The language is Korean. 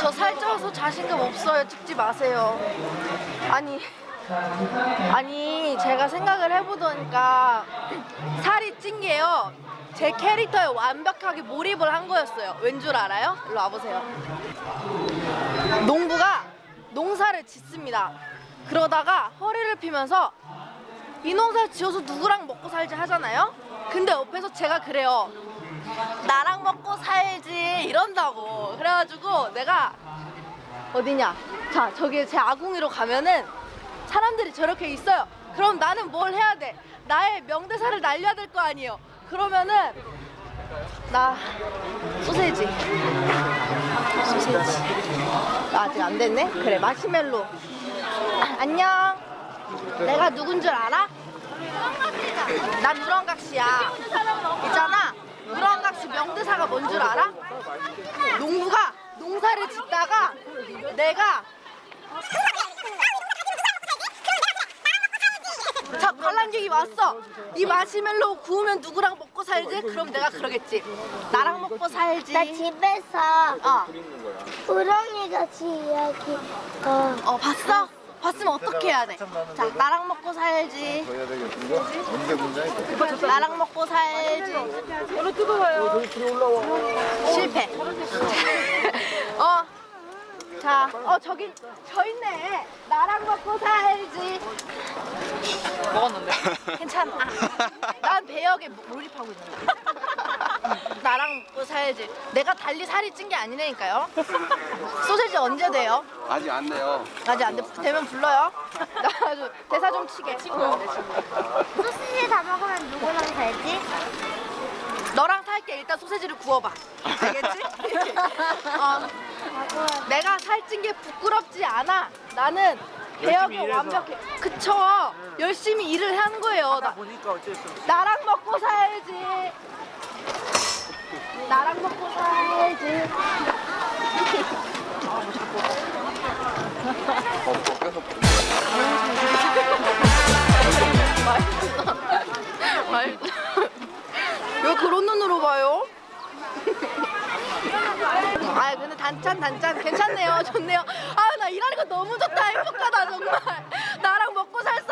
저 살쪄서 자신감 없어요. 찍지 마세요. 아니, 아니 제가 생각을 해보니까 살이 찐 게요. 제 캐릭터에 완벽하게 몰입을 한 거였어요. 왠 줄 알아요? 일로 와보세요. 농부가 농사를 짓습니다. 그러다가 허리를 피면서 이 농사 지어서 누구랑 먹고 살지 하잖아요? 근데 옆에서 제가 그래요. 나랑 먹고 살지 이런다고. 그래가지고 내가 어디냐? 자, 저기 제 아궁이로 가면은 사람들이 저렇게 있어요. 그럼 나는 뭘 해야 돼? 나의 명대사를 날려야 될 거 아니에요. 그러면은 나 소세지. 소세지. 나 아직 안 됐네? 그래, 마시멜로. 아, 안녕. 내가 누군 줄 알아? 난 우렁각시야. 있잖아. 우렁각시 명대사가 뭔 줄 알아? 농부가 농사를 짓다가 내가 자 관람객이 왔어. 이 마시멜로 구우면 누구랑 먹고 살지? 그럼 내가 그러겠지. 나랑 먹고 살지. 나 집에서 어, 우렁이 같이 이야기 어, 어 봤어? 봤으면 어떻게 해야 돼? 자 나랑 먹고 살지. 해야 되겠는데? 언제 문제야? 나랑 먹고 살지. 얼어 뜨거워요. 실패. 어. 자, 어 저기 저 있네. 나랑 먹고 살지. 괜찮아. 난 배역에 몰입하고 있는 거야. 나랑 살지. 내가 달리 살이 찐 게 아니라니까요. 소세지 언제 돼요? 아직 안 돼요. 아직 안 돼. 되면 불러요. 나 아주 대사 좀 치게. 소시지 다 먹으면 누구랑 살지? 너랑 살게 일단 소세지를 구워봐. 알겠지? 어, 내가 살찐 게 부끄럽지 않아. 나는 배역이 완벽해. 그쵸? 열심히 일을 한 거예요. 나, 보니까 어쩔 수 없어. 나랑 먹고 살지. 나랑 먹고 살지. 어. 왜 그런 눈으로 봐요? 아 근데 단짠 단짠 괜찮네요 좋네요 아나 일하는 거 너무 좋다. 행복하다 정말. 나랑 먹고 살